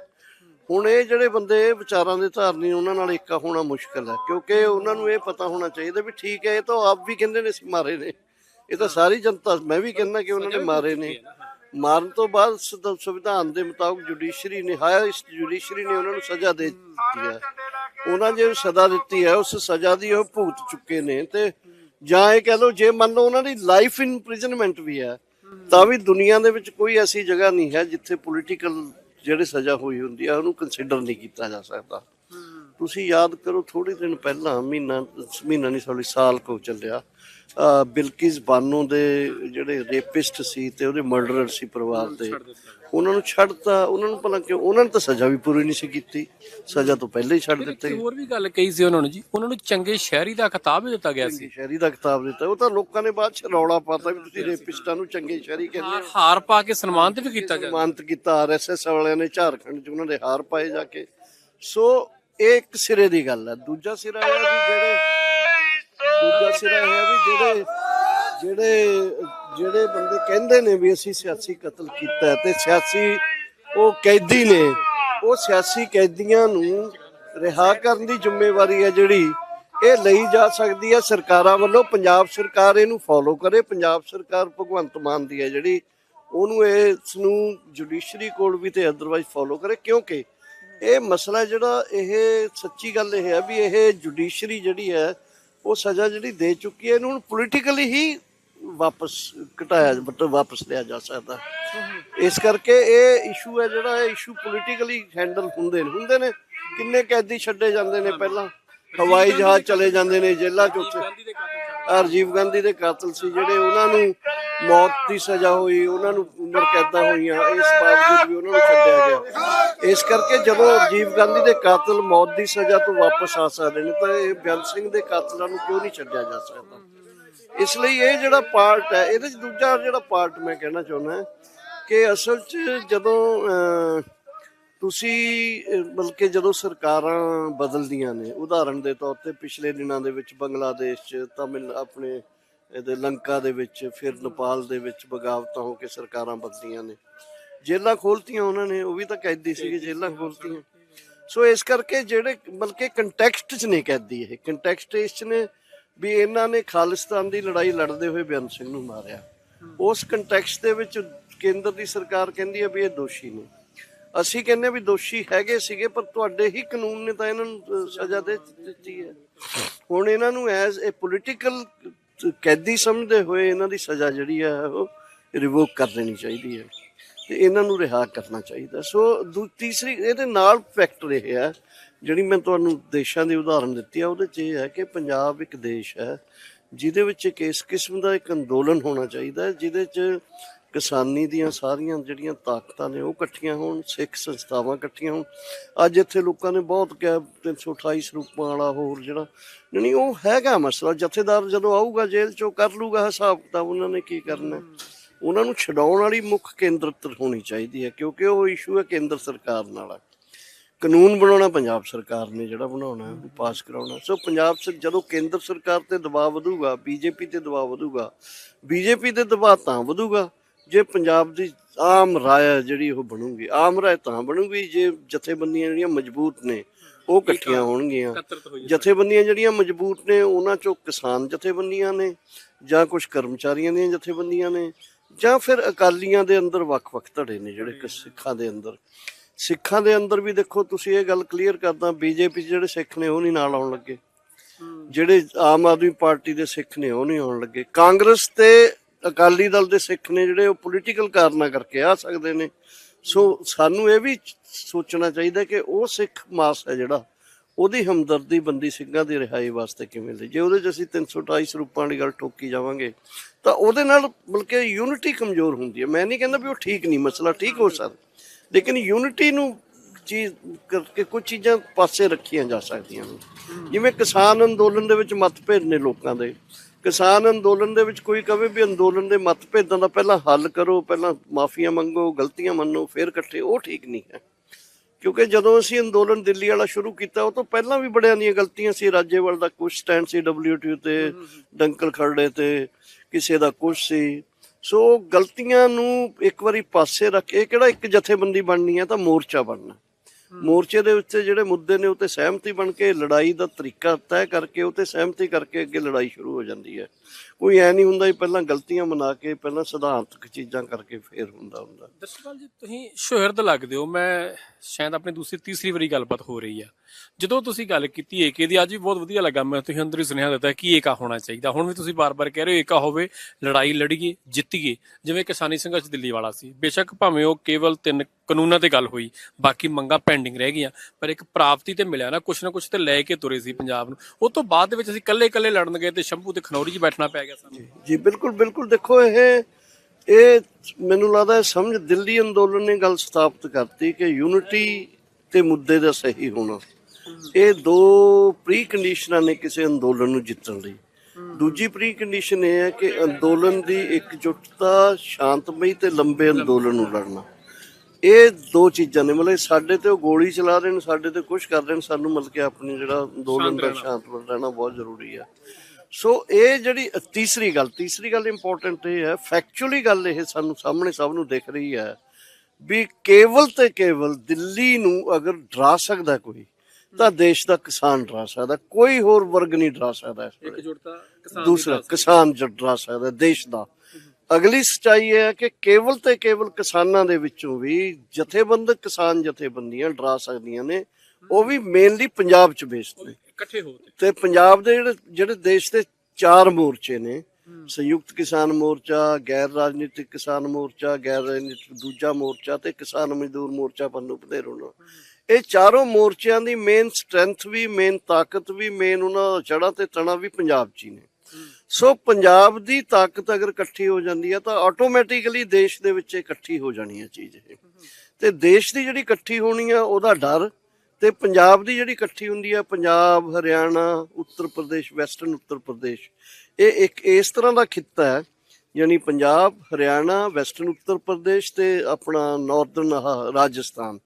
ਹੁਣ ਇਹ ਜਿਹੜੇ ਬੰਦੇ ਵਿਚਾਰਾਂ ਦੇ ਧਾਰਨੀ ਉਹਨਾਂ ਨਾਲ ਇੱਕਾ ਹੋਣਾ ਮੁਸ਼ਕਲ ਹੈ। ਕਿਉਂਕਿ ਉਹਨਾਂ ਨੂੰ ਇਹ ਪਤਾ ਹੋਣਾ ਚਾਹੀਦਾ ਵੀ ਠੀਕ ਹੈ ਇਹ ਤਾਂ ਆਪ ਵੀ ਕਹਿੰਦੇ ਨੇ ਅਸੀਂ ਮਾਰੇ ਨੇ। ਇਹ ਤਾਂ ਸਾਰੀ ਜਨਤਾ ਮੈਂ ਵੀ ਕਹਿੰਦਾ ਕਿ ਉਹਨਾਂ ਨੇ ਮਾਰੇ ਨੇ। ਮਾਰਨ ਤੋਂ ਬਾਅਦ ਸੰਵਿਧਾਨ ਦੇ ਮੁਤਾਬਕ ਜੁਡੀਸ਼ਰੀ ਨੇ ਹਾਇਰ ਜੁਡੀਸ਼ਰੀ ਨੇ ਉਹਨਾਂ ਨੂੰ ਸਜ਼ਾ ਦੇ ਦਿੱਤੀ ਹੈ। ਉਹਨਾਂ ਜੇ ਸਜ਼ਾ ਦਿੱਤੀ ਹੈ ਉਸ ਸਜ਼ਾ ਦੀ ਉਹ ਭੁਗਤ ਚੁੱਕੇ ਨੇ। ਤੇ ਜਾਂ ਇਹ ਕਹ ਲਓ ਜੇ ਮੰਨ ਲਓ ਉਹਨਾਂ ਦੀ ਲਾਈਫ ਇੰਪ੍ਰਿਜ਼ਨਮੈਂਟ ਵੀ ਹੈ ਤਾਂ ਵੀ ਦੁਨੀਆ ਦੇ ਵਿੱਚ ਕੋਈ ਐਸੀ ਜਗ੍ਹਾ ਨਹੀਂ ਹੈ ਜਿੱਥੇ ਪੋਲੀਟੀਕਲ ਜਿਹੜੇ ਸਜ਼ਾ ਹੋਈ ਹੁੰਦੀ ਹੈ ਉਹਨੂੰ ਕੰਸੀਡਰ ਨਹੀਂ ਕੀਤਾ ਜਾ ਸਕਦਾ। ਤੁਸੀਂ ਯਾਦ ਕਰੋ ਥੋੜੇ ਦਿਨ ਪਹਿਲਾਂ ਮਹੀਨਾ ਮਹੀਨਾ ਨਹੀਂ ਸੌਰੀ ਸਾਲ ਕੋ ਚੱਲਿਆ। ਬਿਲਕਿਸ ਬਾਨੋ ਦੇ ਜਿਹੜੇ ਰੇਪਿਸਟ ਸੀ ਤੇ ਉਹਦੇ ਮਰਡਰਰ ਸੀ ਪਰਿਵਾਰ ਦੇ ਉਹਨਾਂ ਨੂੰ ਛੱਡਤਾ ਉਹਨਾਂ ਨੂੰ ਭਲਾ ਕਿਉਂ? ਉਹਨਾਂ ਨੇ ਤਾਂ ਸਜ਼ਾ ਵੀ ਪੂਰੀ ਨਹੀਂ ਸੀ ਕੀਤੀ। ਸਜ਼ਾ ਤੋਂ ਪਹਿਲਾਂ ਹੀ ਛੱਡ ਦਿੱਤੇ। ਇੱਕ ਹੋਰ ਵੀ ਗੱਲ ਕਹੀ ਸੀ ਉਹਨਾਂ ਨੂੰ ਜੀ ਉਹਨਾਂ ਨੂੰ ਚੰਗੇ ਸ਼ਹਿਰੀ ਦਾ ਖਿਤਾਬ ਵੀ ਦਿੱਤਾ ਗਿਆ ਸੀ। ਸ਼ਹਿਰੀ ਦਾ ਖਿਤਾਬ ਦਿੱਤਾ। ਉਹ ਤਾਂ ਲੋਕਾਂ ਨੇ ਬਾਅਦ ਚ ਰੌਲਾ ਪਾਤਾ ਵੀ ਤੁਸੀਂ ਰੇਪਿਸਟਾਂ ਨੂੰ ਚੰਗੇ ਸ਼ਹਿਰੀ ਕਹਿੰਦੇ ਹਾਰ- ਹਾਰ ਪਾ ਕੇ ਸਨਮਾਨਿਤ ਵੀ ਕੀਤਾ ਜਾਂਦਾ। ਮਾਨਤ ਕੀਤਾ ਆਰਐਸਐਸ ਵਾਲਿਆਂ ਨੇ ਝਾਰਖੰਡ ਚ ਉਹਨਾਂ ਦੇ ਹਾਰ ਪਾਏ ਜਾ ਕੇ। ਸੋ ਇਹ ਇੱਕ ਸਿਰੇ ਦੀ ਗੱਲ ਹੈ। ਦੂਜਾ ਸਿਰਾ ਇਹ ਹੈ ਵੀ ਜਿਹੜੇ ਦੂਜਾ ਸਿਰਾ ਇਹ ਹੈ ਵੀ ਜਿਹੜੇ ਜਿਹੜੇ ਜਿਹੜੇ ਬੰਦੇ ਕਹਿੰਦੇ ਨੇ ਵੀ ਅਸੀਂ ਸਿਆਸੀ ਕਤਲ ਕੀਤਾ ਹੈ ਤੇ ਸਿਆਸੀ ਉਹ ਕੈਦੀ ਨੇ, ਉਹ ਸਿਆਸੀ ਕੈਦੀਆਂ ਨੂੰ ਰਿਹਾ ਕਰਨ ਦੀ ਜ਼ਿੰਮੇਵਾਰੀ ਹੈ ਜਿਹੜੀ ਇਹ ਲਈ ਜਾ ਸਕਦੀ ਹੈ ਸਰਕਾਰਾਂ ਵੱਲੋਂ, ਪੰਜਾਬ ਸਰਕਾਰ ਇਹਨੂੰ ਫੋਲੋ ਕਰੇ, ਪੰਜਾਬ ਸਰਕਾਰ ਭਗਵੰਤ ਮਾਨ ਦੀ ਹੈ ਜਿਹੜੀ, ਉਹਨੂੰ ਇਸ ਨੂੰ ਜੁਡੀਸ਼ਰੀ ਕੋਲ ਵੀ ਤੇ ਅਦਰਵਾਈਜ਼ ਫੋਲੋ ਕਰੇ, ਕਿਉਂਕਿ ਇਹ ਮਸਲਾ ਜਿਹੜਾ, ਇਹ ਸੱਚੀ ਗੱਲ ਇਹ ਹੈ ਵੀ ਇਹ ਜੁਡੀਸ਼ਰੀ ਜਿਹੜੀ ਹੈ ਉਹ ਸਜ਼ਾ ਜਿਹੜੀ ਦੇ ਚੁੱਕੀ ਹੈ ਇਹਨੂੰ ਹੁਣ ਪੋਲੀਟੀਕਲੀ ਹੀ ਵਾਪਸ ਘਟਾਇਆ ਮਤਲਬ ਵਾਪਸ ਲਿਆ ਜਾ ਸਕਦਾ। ਇਸ ਕਰਕੇ ਇਹ ਇਸ਼ੂ ਹੈ ਜਿਹੜਾ ਇਹ ਇਸ਼ੂ ਪੋਲੀਟੀਕਲੀ ਹੈਂਡਲ ਹੁੰਦੇ ਨੇ ਹੁੰਦੇ ਨੇ। ਕਿੰਨੇ ਕੈਦੀ ਛੱਡੇ ਜਾਂਦੇ ਨੇ ਪਹਿਲਾਂ? ਹਵਾਈ ਜਹਾਜ਼ ਚਲੇ ਜਾਂਦੇ ਨੇ ਜੇਲ੍ਹਾਂ ਚ ਉੱਥੇ। ਰਾਜੀਵ ਗਾਂਧੀ ਦੇ ਕਾਤਲ ਸੀ ਜਿਹੜੇ ਉਹਨਾਂ ਨੂੰ ਮੌਤ ਦੀ ਸਜ਼ਾ ਹੋਈ ਉਹਨਾਂ ਨੂੰ ਉਮਰ ਕੈਦਾਂ ਹੋਈਆਂ ਇਸ ਬਾਵਜੂਦ ਵੀ ਉਹਨਾਂ ਨੂੰ ਛੱਡਿਆ ਗਿਆ। ਇਸ ਕਰਕੇ ਜਦੋਂ ਰਾਜੀਵ ਗਾਂਧੀ ਦੇ ਕਾਤਲ ਮੌਤ ਦੀ ਸਜ਼ਾ ਤੋਂ ਵਾਪਸ ਆ ਸਕਦੇ ਨੇ ਤਾਂ ਇਹ ਬਿਆਨ ਸਿੰਘ ਦੇ ਕਾਤਲਾਂ ਨੂੰ ਕਿਉਂ ਨਹੀਂ ਛੱਡਿਆ ਜਾ ਸਕਦਾ? ਇਸ ਲਈ ਇਹ ਜਿਹੜਾ ਪਾਰਟ ਹੈ ਇਹਦੇ ਚ ਦੂਜਾ ਜਿਹੜਾ ਪਾਰਟ ਮੈਂ ਕਹਿਣਾ ਚਾਹੁੰਦਾ ਕਿ ਅਸਲ 'ਚ ਜਦੋਂ ਅਹ, ਤੁਸੀਂ ਬਲਕਿ ਜਦੋਂ ਸਰਕਾਰਾਂ ਬਦਲਦੀਆਂ ਨੇ ਉਦਾਹਰਣ ਦੇ ਤੌਰ ਤੇ ਪਿਛਲੇ ਦਿਨਾਂ ਦੇ ਵਿੱਚ ਬੰਗਲਾਦੇਸ਼ 'ਚ ਤਮਿਲ ਆਪਣੇ ਇਹਦੇ ਲੰਕਾ ਦੇ ਵਿੱਚ, ਫਿਰ ਨੇਪਾਲ ਦੇ ਵਿੱਚ ਬਗਾਵਤਾਂ ਹੋ ਕੇ ਸਰਕਾਰਾਂ ਬਦਲੀਆਂ ਨੇ। ਜੇਲ੍ਹਾਂ ਖੋਲਤੀਆਂ ਉਹਨਾਂ ਨੇ, ਉਹ ਵੀ ਤਾਂ ਕੈਦੀ ਸੀਗੇ, ਜੇਲ੍ਹਾਂ ਖੋਲਤੀਆਂ। ਸੋ ਇਸ ਕਰਕੇ ਜਿਹੜੇ ਬਲਕਿ ਕੰਟੈਕਸਟ 'ਚ ਨਹੀਂ ਕੈਦੀ ਇਹ ਕੰਟੈਕਸਟ ਇਸ 'ਚ ਨੇ ਵੀ ਇਹਨਾਂ ਨੇ ਖਾਲਿਸਤਾਨ ਦੀ ਲੜਾਈ ਲੜਦੇ ਹੋਏ ਬੇਅੰਤ ਸਿੰਘ ਨੂੰ ਮਾਰਿਆ। ਉਸ ਕੰਟੈਕਸਟ ਦੇ ਵਿੱਚ ਕੇਂਦਰ ਦੀ ਸਰਕਾਰ ਕਹਿੰਦੀ ਹੈ ਵੀ ਇਹ ਦੋਸ਼ੀ ਨੇ। ਅਸੀਂ ਕਹਿੰਦੇ ਵੀ ਦੋਸ਼ੀ ਹੈਗੇ ਸੀਗੇ, ਪਰ ਤੁਹਾਡੇ ਹੀ ਕਾਨੂੰਨ ਨੇ ਤਾਂ ਇਹਨਾਂ ਨੂੰ ਸਜ਼ਾ ਦੇ ਦਿੱਤੀ ਹੈ। ਹੁਣ ਇਹਨਾਂ ਨੂੰ ਐਜ਼ ਅ ਪੋਲੀਟੀਕਲ ਕੈਦੀ ਸਮਝਦੇ ਹੋਏ ਇਹਨਾਂ ਦੀ ਸਜ਼ਾ ਜਿਹੜੀ ਹੈ ਉਹ ਰਿਵੋਕ ਕਰ ਦੇਣੀ ਚਾਹੀਦੀ ਹੈ ਤੇ ਇਹਨਾਂ ਨੂੰ ਰਿਹਾ ਕਰਨਾ ਚਾਹੀਦਾ। ਸੋ ਦੂ- ਤੀਸਰੀ ਇਹਦੇ ਨਾਲ ਫੈਕਟਰ ਇਹ ਹੈ ਜਿਹੜੀ ਮੈਂ ਤੁਹਾਨੂੰ ਦੇਸ਼ਾਂ ਦੀ ਉਦਾਹਰਨ ਦਿੱਤੀ ਆ, ਉਹਦੇ ਚ ਇਹ ਹੈ ਕਿ ਪੰਜਾਬ ਇੱਕ ਦੇਸ਼ ਹੈ, ਜਿਹਦੇ ਵਿੱਚ ਇੱਕ ਇਸ ਕਿਸਮ ਦਾ ਇੱਕ ਅੰਦੋਲਨ ਹੋਣਾ ਚਾਹੀਦਾ ਜਿਹਦੇ ਚ ਕਿਸਾਨੀ ਦੀਆਂ ਸਾਰੀਆਂ ਜਿਹੜੀਆਂ ਤਾਕਤਾਂ ਨੇ ਉਹ ਇਕੱਠੀਆਂ ਹੋਣ, ਸਿੱਖ ਸੰਸਥਾਵਾਂ ਇਕੱਠੀਆਂ ਹੋਣ। ਅੱਜ ਇੱਥੇ ਲੋਕਾਂ ਨੇ ਬਹੁਤ ਕਿਹਾ 328 ਸਰੂਪਾਂ ਵਾਲਾ ਹੋਰ ਜਿਹੜਾ, ਨਹੀਂ ਉਹ ਹੈਗਾ ਮਸਲਾ, ਜਥੇਦਾਰ ਜਦੋਂ ਆਊਗਾ ਜੇਲ੍ਹ ਚੋਂ ਕਰ ਲੂਗਾ ਹਿਸਾਬ ਕਿਤਾਬ, ਉਹਨਾਂ ਨੇ ਕੀ ਕਰਨਾ? ਉਹਨਾਂ ਨੂੰ ਛਡਾਉਣ ਵਾਲੀ ਮੁੱਖ ਕੇਂਦਰਤ ਹੋਣੀ ਚਾਹੀਦੀ ਹੈ, ਕਿਉਂਕਿ ਉਹ ਇਸ਼ੂ ਹੈ ਕੇਂਦਰ ਸਰਕਾਰ ਨਾਲ ਕਾਨੂੰਨ ਬਣਾਉਣਾ ਪੰਜਾਬ ਸਰਕਾਰ ਨੇ ਜਿਹੜਾ ਬਣਾਉਣਾ ਹੈ ਪਾਸ ਕਰਾਉਣਾ। ਸੋ ਪੰਜਾਬ ਸਰ, ਜਦੋਂ ਕੇਂਦਰ ਸਰਕਾਰ ਤੇ ਦਬਾਅ ਵਧੂਗਾ, ਬੀਜੇਪੀ ਤੇ ਦਬਾਅ ਵਧੂਗਾ, ਬੀਜੇਪੀ ਤੇ ਦਬਾਅ ਤਾਂ ਵਧੂਗਾ। ਜੇ ਪੰਜਾਬ ਦੀ ਆਮ ਰਾਏ ਜਿਹੜੀ ਉਹ ਬਣੂਗੀ ਆਮ ਰਾਏ ਤਾਂ ਬਣੂਗੀ ਜੇ ਜਥੇਬੰਦੀਆਂ ਜਿਹੜੀਆਂ ਮਜ਼ਬੂਤ ਨੇ ਉਹ ਇਕੱਠੀਆਂ ਹੋਣਗੀਆਂ। ਜਥੇਬੰਦੀਆਂ ਜਿਹੜੀਆਂ ਮਜ਼ਬੂਤ ਨੇ ਉਹਨਾਂ ਚੋਂ ਕਿਸਾਨ ਜਥੇਬੰਦੀਆਂ ਨੇ ਜਾਂ ਕੁਝ ਕਰਮਚਾਰੀਆਂ ਦੀਆਂ ਜਥੇਬੰਦੀਆਂ ਨੇ ਜਾਂ ਫਿਰ ਅਕਾਲੀਆਂ ਦੇ ਅੰਦਰ ਵੱਖ-ਵੱਖ ਧੜੇ ਨੇ ਜਿਹੜੇ ਸਿੱਖਾਂ ਦੇ ਅੰਦਰ। ਸਿੱਖਾਂ ਦੇ ਅੰਦਰ ਵੀ ਦੇਖੋ ਤੁਸੀਂ ਇਹ ਗੱਲ ਕਲੀਅਰ ਕਰਦਾ ਬੀਜੇਪੀ ਜਿਹੜੇ ਸਿੱਖ ਨੇ ਉਹ ਨਹੀਂ ਨਾਲ ਆਉਣ ਲੱਗੇ। ਜਿਹੜੇ ਆਮ ਆਦਮੀ ਪਾਰਟੀ ਦੇ ਸਿੱਖ ਨੇ ਉਹ ਨਹੀਂ ਆਉਣ ਲੱਗੇ। ਕਾਂਗਰਸ ਤੇ ਅਕਾਲੀ ਦਲ ਦੇ ਸਿੱਖ ਨੇ ਜਿਹੜੇ ਉਹ ਪੋਲੀਟੀਕਲ ਕਾਰਨਾਂ ਕਰਕੇ ਆ ਸਕਦੇ ਨੇ। ਸੋ ਸਾਨੂੰ ਇਹ ਵੀ ਸੋਚਣਾ ਚਾਹੀਦਾ ਕਿ ਉਹ ਸਿੱਖ ਮਾਸ ਹੈ ਜਿਹੜਾ, ਉਹਦੀ ਹਮਦਰਦੀ ਬੰਦੀ ਸਿੰਘਾਂ ਦੀ ਰਿਹਾਈ ਵਾਸਤੇ ਕਿਵੇਂ ਲਈ। ਜੇ ਉਹਦੇ 'ਚ ਅਸੀਂ 328 ਸਰੂਪਾਂ ਵਾਲੀ ਗੱਲ ਠੋਕੀ ਜਾਵਾਂਗੇ, ਤਾਂ ਉਹਦੇ ਨਾਲ ਬਲਕਿ ਯੂਨਿਟੀ ਕਮਜ਼ੋਰ ਹੁੰਦੀ ਹੈ। ਮੈਂ ਨਹੀਂ ਕਹਿੰਦਾ ਵੀ ਉਹ ਠੀਕ ਨਹੀਂ, ਮਸਲਾ ਠੀਕ ਹੋ ਸਕਦਾ, ਲੇਕਿਨ ਯੂਨਿਟੀ ਨੂੰ ਚੀਜ਼ ਕਰਕੇ ਕੁਝ ਚੀਜ਼ਾਂ ਪਾਸੇ ਰੱਖੀਆਂ ਜਾ ਸਕਦੀਆਂ ਨੇ। ਜਿਵੇਂ ਕਿਸਾਨ ਅੰਦੋਲਨ ਦੇ ਵਿੱਚ ਮਤਭੇਦ ਨੇ ਲੋਕਾਂ ਦੇ। ਕਿਸਾਨ ਅੰਦੋਲਨ ਦੇ ਵਿੱਚ ਕੋਈ ਕਵੇ ਵੀ ਅੰਦੋਲਨ ਦੇ ਮਤਭੇਦਾਂ ਦਾ ਪਹਿਲਾਂ ਹੱਲ ਕਰੋ ਪਹਿਲਾਂ ਮਾਫੀਆਂ ਮੰਗੋ ਗਲਤੀਆਂ ਮੰਨੋ ਫਿਰ ਇਕੱਠੇ ਉਹ ਠੀਕ ਨਹੀਂ ਹੈ। ਕਿਉਂਕਿ ਜਦੋਂ ਅਸੀਂ ਅੰਦੋਲਨ ਦਿੱਲੀ ਵਾਲਾ ਸ਼ੁਰੂ ਕੀਤਾ ਉਹ ਤੋਂ ਪਹਿਲਾਂ ਵੀ ਬੜਿਆਂ ਦੀਆਂ ਗਲਤੀਆਂ ਸੀ। ਰਾਜੇਵਾਲ ਦਾ ਕੁਝ ਸਟੈਂਡ ਸੀ ਡਬਲਯੂਟੀਓ ਤੇ ਡੰਕਲ ਖਰੜੇ ਤੇ ਕਿਸੇ ਦਾ ਕੁਝ ਸੀ। ਸੋ ਗਲਤੀਆਂ ਨੂੰ ਇੱਕ ਵਾਰੀ ਪਾਸੇ ਰੱਖ ਇਹ ਕਿਹੜਾ ਇੱਕ ਜਥੇਬੰਦੀ ਬਣਨੀ ਹੈ ਤਾਂ ਮੋਰਚਾ ਬਣਨਾ। ਮੋਰਚੇ ਦੇ ਉੱਤੇ ਜਿਹੜੇ ਮੁੱਦੇ ਨੇ ਉੱਤੇ ਸਹਿਮਤੀ ਬਣ ਕੇ ਲੜਾਈ ਦਾ ਤਰੀਕਾ ਤੈਅ ਕਰਕੇ ਉੱਤੇ ਸਹਿਮਤੀ ਕਰਕੇ ਅੱਗੇ ਲੜਾਈ ਸ਼ੁਰੂ ਹੋ ਜਾਂਦੀ ਹੈ। ਕੋਈ ਐ ਨਹੀਂ ਹੁੰਦਾ ਵੀ ਪਹਿਲਾਂ ਗਲਤੀਆਂ ਮਨਾ ਕੇ ਪਹਿਲਾਂ ਸਿਧਾਂਤਕ ਚੀਜ਼ਾਂ ਕਰਕੇ ਫੇਰ ਹੁੰਦਾ ਹੁੰਦਾ। ਦਰਸ਼ਕਪਾਲ ਜੀ, ਤੁਸੀਂ ਸ਼ੋਹਰਤ ਲੱਗਦੇ ਹੋ। ਮੈਂ ਸ਼ਾਇਦ ਆਪਣੀ ਦੂਸਰੀ, ਤੀਸਰੀ ਵਾਰੀ ਗੱਲਬਾਤ ਹੋ ਰਹੀ ਆ। ਜਦੋਂ ਤੁਸੀਂ ਗੱਲ ਕੀਤੀ ਏਕੇ ਦੀ, ਅੱਜ ਵੀ ਬਹੁਤ ਵਧੀਆ ਲੱਗਾ। ਮੈਂ ਤੁਸੀਂ ਅੰਦਰ ਹੀ ਸੁਨੇਹਾ ਦਿੱਤਾ ਕਿ ਏਕਾ ਹੋਣਾ ਚਾਹੀਦਾ। ਹੁਣ ਵੀ ਤੁਸੀਂ ਬਾਰ-ਬਾਰ ਕਹਿ ਰਹੇ ਹੋ ਏਕਾ ਹੋਵੇ, ਲੜਾਈ ਲੜੀਏ, ਜਿੱਤੀਏ। ਜਿਵੇਂ ਕਿਸਾਨੀ ਸੰਘਰਸ਼ ਦਿੱਲੀ ਵਾਲਾ ਸੀ। ਬੇਸ਼ੱਕ ਭਾਵੇਂ ਉਹ ਕੇਵਲ ਤਿੰਨ ਕਾਨੂੰਨਾਂ ਤੇ ਗੱਲ ਹੋਈ, ਬਾਕੀ ਮੰਗਾਂ ਪੈਂਡਿੰਗ ਰਹਿ ਗਈਆਂ, ਪਰ ਇੱਕ ਪ੍ਰਾਪਤੀ ਤੇ ਮਿਲਿਆ ਨਾ। ਕੁਛ ਨਾ ਕੁਛ ਤੇ ਲੈ ਕੇ ਤੁਰੇ ਸੀ ਪੰਜਾਬ ਨੂੰ। ਉਹ ਤੋਂ ਬਾਅਦ ਦੇ ਵਿੱਚ ਅਸੀਂ ਇਕੱਲੇ-ਇਕੱਲੇ ਲੜਨ ਗਏ ਤੇ ਸ਼ੰਭੂ ਤੇ ਖਨੌਰੀ 'ਚ ਬੈਠਣਾ ਪਿਆ ਗਿਆ ਸਾਨੂੰ। ਜੀ ਬਿਲਕੁਲ ਬਿਲਕੁਲ। ਦੇਖੋ ਇਹ ਇਹ ਮੈਨੂੰ ਲੱਗਦਾ ਸਮਝ ਦਿੱਲੀ ਅੰਦੋਲਨ ਨੇ ਗੱਲ ਸਥਾਪਿਤ ਕਰਤੀ ਕਿ ਯੂਨਿਟੀ ਤੇ ਮੁੱਦੇ ਦਾ ਸਹੀ ਹੋਣਾ। ਇਹ ਦੋ ਪ੍ਰੀ ਕੰਡੀਸ਼ਨਾਂ ਨੇ ਕਿਸੇ ਅੰਦੋਲਨ ਨੂੰ ਜਿੱਤਣ ਲਈ। ਦੂਜੀ ਪ੍ਰੀ ਕੰਡੀਸ਼ਨ ਇਹ ਹੈ ਕਿ ਅੰਦੋਲਨ ਦੀ ਇਕਜੁੱਟਤਾ ਸ਼ਾਂਤਮਈ ਤੇ ਲੰਬੇ ਅੰਦੋਲਨ ਨੂੰ ਲੜਨਾ। ਇਹ ਦੋ ਚੀਜ਼ਾਂ ਨੇ ਮਤਲਬ ਸਾਡੇ ਤੇ ਉਹ ਗੋਲੀ ਚਲਾ ਰਹੇ ਨੇ ਸਾਡੇ ਤੇ ਕੁਝ ਕਰ ਰਹੇ ਨੇ ਸਾਨੂੰ ਮਤਲਬ ਕਿ ਆਪਣੀ ਜਿਹੜਾ ਅੰਦੋਲਨ ਦਾ ਸ਼ਾਂਤ ਰਹਿਣਾ ਬਹੁਤ ਜ਼ਰੂਰੀ ਹੈ ਸੋ ਇਹ ਜਿਹੜੀ ਤੀਸਰੀ ਗੱਲ ਤੀਸਰੀ ਗੱਲ ਇੰਪੋਰਟੈਂਟ ਇਹ ਹੈ ਫੈਕਚੁਅਲੀ ਗੱਲ ਇਹ ਸਾਨੂੰ ਸਾਹਮਣੇ ਸਭ ਨੂੰ ਦਿਖ ਰਹੀ ਹੈ ਵੀ ਕੇਵਲ ਤੇ ਕੇਵਲ ਦਿੱਲੀ ਨੂੰ ਅਗਰ ਡਰਾ ਸਕਦਾ ਕੋਈ ਤਾਂ ਦੇਸ਼ ਦਾ ਕਿਸਾਨ ਡਰਾ ਸਕਦਾ ਕੋਈ ਹੋਰ ਵਰਗ ਨਹੀਂ ਡਰਾ ਸਕਦਾ ਵੇਲੇ। ਇਕਜੁੱਟਤਾ ਕਿਸਾਨ ਦੂਸਰਾ ਕਿਸਾਨ ਜ- ਡਰਾ ਸਕਦਾ ਦੇਸ਼ ਦਾ। ਅਗਲੀ ਸਚਾਈ ਇਹ ਹੈ ਕਿ ਕੇਵਲ ਤੇ ਕੇਵਲ ਕਿਸਾਨਾਂ ਦੇ ਵਿੱਚੋਂ ਵੀ ਜਥੇਬੰਦਕ ਕਿਸਾਨ ਜਥੇਬੰਦੀਆਂ ਡਰਾ ਸਕਦੀਆਂ ਨੇ ਉਹ ਵੀ ਮੇਨਲੀ ਪੰਜਾਬ ਚ ਬੇਸਡ ਨੇ। ਇਕੱਠੇ ਹੋ ਤੇ। ਤੇ ਪੰਜਾਬ ਦੇ ਜਿਹੜੇ ਜਿਹੜੇ ਦੇਸ਼ ਦੇ ਚਾਰ ਮੋਰਚੇ ਨੇ ਸੰਯੁਕਤ ਕਿਸਾਨ ਮੋਰਚਾ ਗੈਰ ਰਾਜਨੀਤਿਕ ਕਿਸਾਨ ਮੋਰਚਾ ਗੈਰ ਰਾਜਨੀਤਿਕ ਦੂਜਾ ਮੋਰਚਾ ਤੇ ਕਿਸਾਨ ਮਜ਼ਦੂਰ ਮੋਰਚਾ ਪੰਨੂ ਪਧੇਰੋਂ ਇਹ ਚਾਰੋਂ ਮੋਰਚਿਆਂ ਦੀ ਮੇਨ ਸਟਰੈਂਥ ਵੀ ਮੇਨ ਤਾਕਤ ਵੀ ਮੇਨ ਉਹਨਾਂ ਦਾ ਜੜਾ ਤੇ ਤਣਾ ਵੀ ਪੰਜਾਬ 'ਚ ਹੀ ਨੇ। ਸੋ ਪੰਜਾਬ ਦੀ ਤਾਕਤ ਅਗਰ ਇਕੱਠੀ ਹੋ ਜਾਂਦੀ ਹੈ ਤਾਂ ਆਟੋਮੈਟਿਕਲੀ ਦੇਸ਼ ਦੇ ਵਿੱਚ ਇਕੱਠੀ ਹੋ ਜਾਣੀ ਹੈ ਚੀਜ਼ ਇਹ। ਤੇ ਦੇਸ਼ ਦੀ ਜਿਹੜੀ ਇਕੱਠੀ ਹੋਣੀ ਆ ਉਹਦਾ ਡਰ ਤੇ ਪੰਜਾਬ ਦੀ ਜਿਹੜੀ ਇਕੱਠੀ ਹੁੰਦੀ ਆ ਪੰਜਾਬ ਹਰਿਆਣਾ ਉੱਤਰ ਪ੍ਰਦੇਸ਼ ਵੈਸਟਰਨ ਉੱਤਰ ਪ੍ਰਦੇਸ਼ ਇਹ ਇੱਕ ਇਸ ਤਰ੍ਹਾਂ ਦਾ ਖਿੱਤਾ ਹੈ ਯਾਨੀ ਪੰਜਾਬ ਹਰਿਆਣਾ ਵੈਸਟਰਨ ਉੱਤਰ ਪ੍ਰਦੇਸ਼ ਤੇ ਆਪਣਾ ਨਾਰਥਰਨ ਰਾਜਸਥਾਨ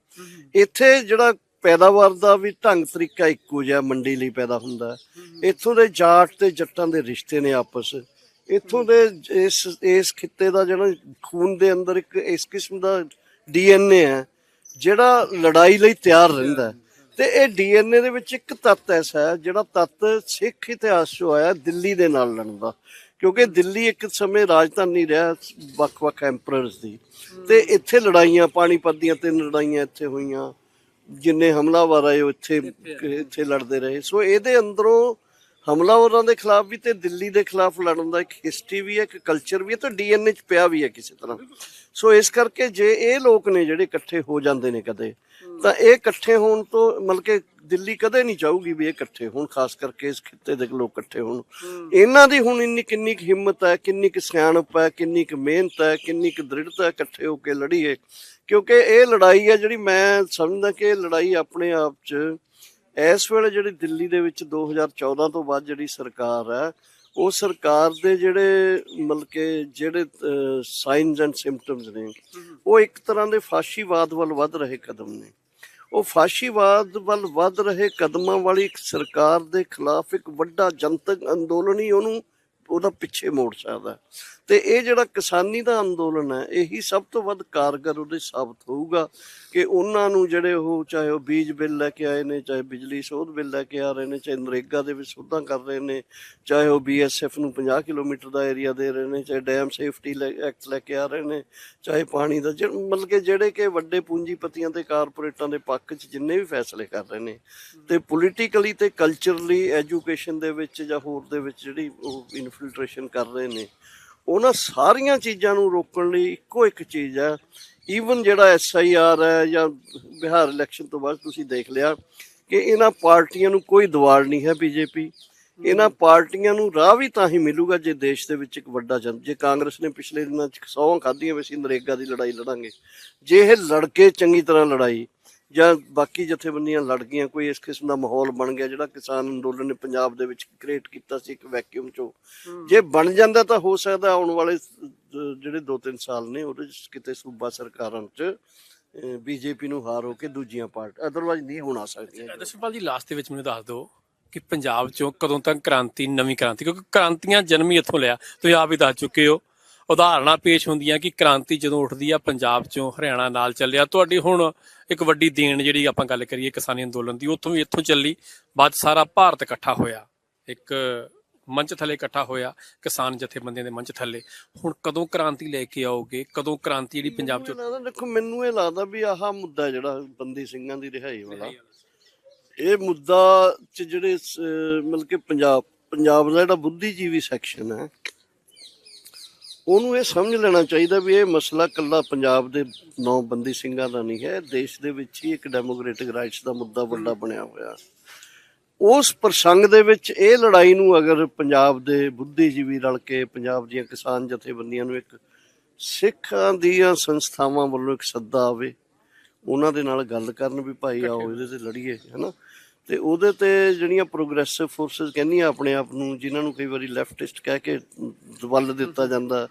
ਇੱਥੇ ਜਿਹੜਾ ਪੈਦਾਵਾਰ ਦਾ ਵੀ ਢੰਗ ਤਰੀਕਾ ਇੱਕੋ ਜਿਹਾ ਮੰਡੀ ਲਈ ਪੈਦਾ ਹੁੰਦਾ ਹੈ। ਇੱਥੋਂ ਦੇ ਜਾਟ ਤੇ ਜੱਟਾਂ ਦੇ ਰਿਸ਼ਤੇ ਨੇ ਆਪਸ ਇੱਥੋਂ ਦੇ ਇਸ ਇਸ ਖਿੱਤੇ ਦਾ ਜਿਹੜਾ ਖੂਨ ਦੇ ਅੰਦਰ ਇੱਕ ਇਸ ਕਿਸਮ ਦਾ ਡੀਐਨਏ ਹੈ ਜਿਹੜਾ ਲੜਾਈ ਲਈ ਤਿਆਰ ਰਹਿੰਦਾ ਹੈ। ਤੇ ਇਹ ਡੀਐਨਏ ਦੇ ਵਿੱਚ ਇੱਕ ਤੱਤ ਐਸਾ ਹੈ ਜਿਹੜਾ ਤੱਤ ਸਿੱਖ ਇਤਿਹਾਸ 'ਚੋਂ ਆਇਆ ਦਿੱਲੀ ਦੇ ਨਾਲ ਲੜਨ ਦਾ। ਕਿਉਂਕਿ ਦਿੱਲੀ ਇੱਕ ਸਮੇਂ ਰਾਜਧਾਨੀ ਰਿਹਾ ਵੱਖ-ਵੱਖ ਐਮਪਰਰਸ ਦੀ। ਤੇ ਇੱਥੇ ਲੜਾਈਆਂ ਪਾਣੀਪਤ ਦੀਆਂ ਤਿੰਨ ਲੜਾਈਆਂ ਇੱਥੇ ਹੋਈਆਂ ਜਿੰਨੇ ਹਮਲਾਵਰ ਆਏ ਉਹ ਇੱਥੇ ਇੱਥੇ ਲੜਦੇ ਰਹੇ। ਸੋ ਇਹਦੇ ਅੰਦਰੋਂ ਹਮਲਾਵਰਾਂ ਦੇ ਖਿਲਾਫ ਵੀ ਤੇ ਦਿੱਲੀ ਦੇ ਖਿਲਾਫ ਲੜਨ ਦਾ ਇੱਕ ਹਿਸਟਰੀ ਵੀ ਹੈ ਇੱਕ ਕਲਚਰ ਵੀ ਹੈ ਤੇ ਡੀਐਨਏ ਚ ਪਿਆ ਵੀ ਹੈ ਕਿਸੇ ਤਰ੍ਹਾਂ। ਸੋ ਇਸ ਕਰਕੇ ਜੇ ਇਹ ਲੋਕ ਨੇ ਜਿਹੜੇ ਇਕੱਠੇ ਹੋ ਜਾਂਦੇ ਨੇ ਕਦੇ ਤਾਂ ਇਹ ਇਕੱਠੇ ਹੋਣ ਤੋਂ ਮਤਲਬ ਕਿ ਦਿੱਲੀ ਕਦੇ ਨਹੀਂ ਚਾਹੂਗੀ ਵੀ ਇਹ ਇਕੱਠੇ ਹੋਣ ਖਾਸ ਕਰਕੇ ਇਸ ਖਿੱਤੇ ਦੇ ਲੋਕ ਇਕੱਠੇ ਹੋਣ। ਇਹਨਾਂ ਦੀ ਹੁਣ ਇੰਨੀ ਕਿੰਨੀ ਕੁ ਹਿੰਮਤ ਹੈ ਕਿੰਨੀ ਕੁ ਸਿਆਣਪ ਹੈ ਕਿੰਨੀ ਕੁ ਮਿਹਨਤ ਹੈ ਕਿੰਨੀ ਕੁ ਦ੍ਰਿੜਤਾ ਹੈ ਇਕੱਠੇ ਹੋ ਕੇ ਲੜੀਏ। ਕਿਉਂਕਿ ਇਹ ਲੜਾਈ ਹੈ ਜਿਹੜੀ ਮੈਂ ਸਮਝਦਾ ਕਿ ਇਹ ਲੜਾਈ ਆਪਣੇ ਆਪ 'ਚ ਇਸ ਵੇਲੇ ਜਿਹੜੀ ਦਿੱਲੀ ਦੇ ਵਿੱਚ 2014 ਤੋਂ ਬਾਅਦ ਜਿਹੜੀ ਸਰਕਾਰ ਹੈ ਉਹ ਸਰਕਾਰ ਦੇ ਜਿਹੜੇ ਮਤਲਬ ਕਿ ਜਿਹੜੇ ਸਾਈਨਸ ਐਂਡ ਸਿੰਪਟਮਸ ਨੇ ਉਹ ਇੱਕ ਤਰ੍ਹਾਂ ਦੇ ਫਾਸ਼ੀਵਾਦ ਵੱਲ ਵੱਧ ਰਹੇ ਕਦਮ ਨੇ। ਉਹ ਫਾਸ਼ੀਵਾਦ ਵੱਲ ਵੱਧ ਰਹੇ ਕਦਮਾਂ ਵਾਲੀ ਸਰਕਾਰ ਦੇ ਖਿਲਾਫ ਇੱਕ ਵੱਡਾ ਜਨਤਕ ਅੰਦੋਲਨ ਹੀ ਉਹਨੂੰ ਉਹਦਾ ਪਿੱਛੇ ਮੋੜ ਸਕਦਾ ਹੈ। ਤੇ ਇਹ ਜਿਹੜਾ ਕਿਸਾਨੀ ਦਾ ਅੰਦੋਲਨ ਹੈ, ਇਹੀ ਸਭ ਤੋਂ ਵੱਧ ਕਾਰਗਰ ਉਹਦੇ ਸਾਬਤ ਹੋਊਗਾ ਕਿ ਉਹਨਾਂ ਨੂੰ ਜਿਹੜੇ ਉਹ ਚਾਹੇ ਉਹ ਬੀਜ ਬਿੱਲ ਲੈ ਕੇ ਆਏ ਨੇ, ਚਾਹੇ ਬਿਜਲੀ ਸੋਧ ਬਿੱਲ ਲੈ ਕੇ ਆ ਰਹੇ ਨੇ, ਚਾਹੇ ਨਰੇਗਾ ਦੇ ਵਿੱਚ ਸੋਧਾਂ ਕਰ ਰਹੇ ਨੇ, ਚਾਹੇ ਉਹ ਬੀਐਸਐਫ ਨੂੰ 50 ਕਿਲੋਮੀਟਰ ਦਾ ਏਰੀਆ ਦੇ ਰਹੇ ਨੇ, ਚਾਹੇ ਡੈਮ ਸੇਫਟੀ ਐਕਟ ਲੈ ਕੇ ਆ ਰਹੇ ਨੇ, ਚਾਹੇ ਪਾਣੀ ਦਾ ਜਿਹ- ਮਤਲਬ ਕਿ ਜਿਹੜੇ ਕਿ ਵੱਡੇ ਪੂੰਜੀਪਤੀਆਂ ਤੇ ਕਾਰਪੋਰੇਟਾਂ ਦੇ ਪੱਖ 'ਚ ਜਿੰਨੇ ਵੀ ਫੈਸਲੇ ਕਰ ਰਹੇ ਨੇ, ਤੇ ਪੋਲੀਟੀਕਲੀ ਤੇ ਕਲਚਰਲੀ ਐਜੂਕੇਸ਼ਨ ਦੇ ਵਿੱਚ ਜਾਂ ਹੋਰ ਦੇ ਵਿੱਚ ਜਿਹੜੀ ਉਹ ਫਿਲਟਰੇਸ਼ਨ ਕਰ ਰਹੇ ਨੇ। ਉਹਨਾਂ ਸਾਰੀਆਂ ਚੀਜ਼ਾਂ ਨੂੰ ਰੋਕਣ ਲਈ ਇੱਕੋ ਇੱਕ ਚੀਜ਼ ਹੈ। ਈਵਨ ਜਿਹੜਾ ਐਸਆਈਆਰ ਹੈ ਜਾਂ ਬਿਹਾਰ ਇਲੈਕਸ਼ਨ ਤੋਂ ਬਾਅਦ ਤੁਸੀਂ ਦੇਖ ਲਿਆ ਕਿ ਇਹਨਾਂ ਪਾਰਟੀਆਂ ਨੂੰ ਕੋਈ ਦਵਾੜ ਨਹੀਂ ਹੈ ਬੀਜੇਪੀ ਇਹਨਾਂ ਪਾਰਟੀਆਂ ਨੂੰ ਰਾਹ ਵੀ ਤਾਂ ਹੀ ਮਿਲੂਗਾ ਜੇ ਦੇਸ਼ ਦੇ ਵਿੱਚ ਇੱਕ ਵੱਡਾ ਜਨ ਜੇ ਕਾਂਗਰਸ ਨੇ ਪਿਛਲੇ ਦਿਨਾਂ ਚ ਸੌਂ ਖਾਧੀਆਂ ਵੀ ਅਸੀਂ ਨਰੇਗਾ ਦੀ ਲੜਾਈ ਲੜਾਂਗੇ। ਜੇ ਇਹ ਲੜ ਕੇ ਚੰਗੀ ਤਰ੍ਹਾਂ ਲੜਾਈ ਜਾਂ ਬਾਕੀ ਜਥੇਬੰਦੀਆਂ ਲੜ ਗਈਆਂ ਕੋਈ ਇਸ ਕਿਸਮ ਦਾ ਮਾਹੌਲ ਬਣ ਗਿਆ ਜਿਹੜਾ ਕਿਸਾਨ ਅੰਦੋਲਨ ਨੇ ਪੰਜਾਬ ਦੇ ਵਿੱਚ ਕ੍ਰੀਏਟ ਕੀਤਾ ਸੀ ਇੱਕ ਵੈਕਿਊਮ ਚੋਂ? ਜੇ ਬਣ ਜਾਂਦਾ ਤਾਂ ਹੋ ਸਕਦਾ ਆਉਣ ਵਾਲੇ ਜਿਹੜੇ 2-3 ਸਾਲ ਨੇ ਉਹਦੇ 'ਚ ਕਿਤੇ ਸੂਬਾ ਸਰਕਾਰਾਂ 'ਚ ਬੀਜੇਪੀ ਨੂੰ ਹਾਰ ਹੋ ਕੇ ਦੂਜੀਆਂ ਪਾਰਟ ਅਦਰਵਾਈਜ਼ ਨਹੀਂ ਹੋਣਾ ਸਕਦੀਆਂ ਦਸ਼ਪਾਲ ਜੀ ਲਾਸਟ ਦੇ ਵਿੱਚ ਮੈਨੂੰ ਦੱਸ ਦਿਓ ਕਿ ਪੰਜਾਬ ਚੋਂ ਕਦੋਂ ਤੱਕ ਕ੍ਰਾਂਤੀ ਨਵੀਂ ਕ੍ਰਾਂਤੀ ਕਿਉਂਕਿ ਕ੍ਰਾਂਤੀਆਂ ਜਨਮ ਹੀ ਇੱਥੋਂ ਲਿਆ ਤੁਸੀਂ ਆਪ ਹੀ ਦੱਸ ਚੁੱਕੇ ਹੋ। ਉਦਾਹਰਨਾਂ ਪੇਸ਼ ਹੁੰਦੀਆਂ ਕਿ ਕ੍ਰਾਂਤੀ ਜਦੋਂ ਉੱਠਦੀ ਆ ਪੰਜਾਬ ਚੋਂ ਹਰਿਆਣਾ ਨਾਲ ਚੱਲਿਆ। ਤੁਹਾਡੀ ਹੁਣ ਇੱਕ ਵੱਡੀ ਦੇਣ ਜਿਹੜੀ ਆਪਾਂ ਗੱਲ ਕਰੀਏ ਕਿਸਾਨੀ ਅੰਦੋਲਨ ਦੀ ਉੱਥੋਂ ਵੀ ਇੱਥੋਂ ਚੱਲੀ ਬਾਅਦ ਸਾਰਾ ਭਾਰਤ ਇਕੱਠਾ ਹੋਇਆ। ਇੱਕ ਮੰਚ ਥੱਲੇ ਇਕੱਠਾ ਹੋਇਆ ਕਿਸਾਨ ਜਥੇਬੰਦੀਆਂ ਦੇ ਮੰਚ ਥੱਲੇ। ਹੁਣ ਕਦੋਂ ਕ੍ਰਾਂਤੀ ਲੈ ਕੇ ਆਓਗੇ? ਕਦੋਂ ਕ੍ਰਾਂਤੀ ਜਿਹੜੀ ਪੰਜਾਬ ਚੋਂ ਦੇਖੋ ਮੈਨੂੰ ਇਹ ਲੱਗਦਾ ਵੀ ਆਹ ਮੁੱਦਾ ਜਿਹੜਾ ਬੰਦੀ ਸਿੰਘਾਂ ਦੀ ਰਿਹਾਈ ਵਾਲਾ ਇਹ ਮੁੱਦਾ ਚ ਜਿਹੜੇ ਮਤਲਬ ਕਿ ਪੰਜਾਬ ਪੰਜਾਬ ਦਾ ਜਿਹੜਾ ਬੁੱਧੀਜੀਵੀ ਸੈਕਸ਼ਨ ਹੈ ਉਹਨੂੰ ਇਹ ਸਮਝ ਲੈਣਾ ਚਾਹੀਦਾ ਵੀ ਇਹ ਮਸਲਾ ਕੱਲਾ ਪੰਜਾਬ ਦੇ ਨੌ ਬੰਦੀ ਸਿੰਘਾਂ ਦਾ ਨਹੀਂ ਹੈ ਦੇਸ਼ ਦੇ ਵਿੱਚ ਹੀ ਇੱਕ ਡੈਮੋਕ੍ਰੈਟਿਕ ਰਾਈਟਸ ਦਾ ਮੁੱਦਾ ਵੱਡਾ ਬਣਿਆ ਹੋਇਆ। ਉਸ ਪ੍ਰਸੰਗ ਦੇ ਵਿੱਚ ਇਹ ਲੜਾਈ ਨੂੰ ਅਗਰ ਪੰਜਾਬ ਦੇ ਬੁੱਧੀਜੀਵੀ ਰਲ ਕੇ ਪੰਜਾਬ ਦੀਆਂ ਕਿਸਾਨ ਜਥੇਬੰਦੀਆਂ ਨੂੰ ਇੱਕ ਸਿੱਖਾਂ ਦੀਆਂ ਸੰਸਥਾਵਾਂ ਵੱਲੋਂ ਇੱਕ ਸੱਦਾ ਆਵੇ ਉਹਨਾਂ ਦੇ ਨਾਲ ਗੱਲ ਕਰਨ ਵੀ ਭਾਈ ਆਓ ਇਹਦੇ ਤੇ ਲੜੀਏ ਹੈਨਾ? ਤੇ ਉਹਦੇ ਤੇ ਜਿਹੜੀਆਂ ਪ੍ਰੋਗਰੈਸਿਵ ਫੋਰਸਸ ਕਹਿੰਦੀਆਂ ਆਪਣੇ ਆਪ ਨੂੰ ਜਿਨ੍ਹਾਂ ਨੂੰ ਕਈ ਵਾਰੀ ਲੈਫਟਿਸਟ ਕਹਿ ਕੇ ਵੱਲ ਦਿੱਤਾ ਜਾਂਦਾ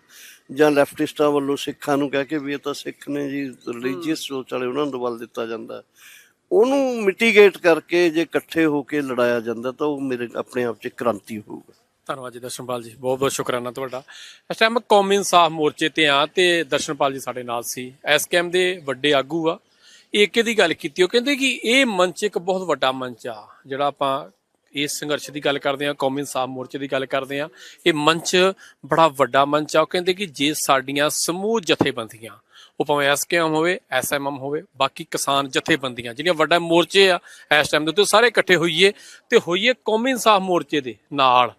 ਜਾਂ ਲੈਫਟਿਸਟਾਂ ਵੱਲੋਂ ਸਿੱਖਾਂ ਨੂੰ ਕਹਿ ਕੇ ਵੀ ਇਹ ਤਾਂ ਸਿੱਖ ਨੇ ਜੀ ਰਿਲੀਜੀਅਸ ਸੋਚ ਵਾਲੇ ਉਹਨਾਂ ਨੂੰ ਵੱਲ ਦਿੱਤਾ ਜਾਂਦਾ। ਉਹਨੂੰ ਮਿਟੀਗੇਟ ਕਰਕੇ ਜੇ ਇਕੱਠੇ ਹੋ ਕੇ ਲੜਾਇਆ ਜਾਂਦਾ ਤਾਂ ਉਹ ਮੇਰੇ ਆਪਣੇ ਆਪ 'ਚ ਕ੍ਰਾਂਤੀ ਹੋਊਗਾ। ਧੰਨਵਾਦ ਜੀ ਦਰਸ਼ਨਪਾਲ ਜੀ ਬਹੁਤ ਬਹੁਤ ਸ਼ੁਕਰਾਨਾ ਤੁਹਾਡਾ। ਇਸ ਟਾਈਮ ਕੌਮੀ ਇਨਸਾਫ ਮੋਰਚੇ ਤੇ ਆ ਤੇ ਦਰਸ਼ਨਪਾਲ ਜੀ ਸਾਡੇ ਨਾਲ ਸੀ। ਐਸਕੇਐਮ ਦੇ ਵੱਡੇ ਆਗੂ ਆ। ਏਕੇ ਦੀ ਗੱਲ ਕੀਤੀ, ਉਹ ਕਹਿੰਦੇ ਕਿ ਇਹ ਮੰਚ ਇੱਕ ਬਹੁਤ ਵੱਡਾ ਮੰਚ ਆ, ਜਿਹੜਾ ਆਪਾਂ ਇਸ ਸੰਘਰਸ਼ ਦੀ ਗੱਲ ਕਰਦੇ ਆ ਕੌਮੀ ਇਨਸਾਫ ਮੋਰਚੇ ਦੀ ਗੱਲ ਕਰਦੇ ਆ ਇਹ ਮੰਚ ਬੜਾ ਵੱਡਾ ਮੰਚ ਆ। ਉਹ ਕਹਿੰਦੇ ਕਿ ਜੇ ਸਾਡੀਆਂ ਸਮੂਹ ਜਥੇਬੰਦੀਆਂ, ਉਹ ਭਾਵੇਂ ਐਸਕੇਐਮ ਹੋਵੇ ਐਸਐਮਐਮ ਹੋਵੇ, ਬਾਕੀ ਕਿਸਾਨ ਜਥੇਬੰਦੀਆਂ, ਜਿਹੜੀਆਂ ਵੱਡਾ ਮੋਰਚੇ ਆ ਇਸ ਟਾਈਮ ਦੇ ਉੱਤੇ, ਉਹ ਸਾਰੇ ਇਕੱਠੇ ਹੋਈਏ ਤੇ ਹੋਈਏ ਕੌਮੀ ਇਨਸਾਫ ਮੋਰਚੇ ਦੇ ਨਾਲ।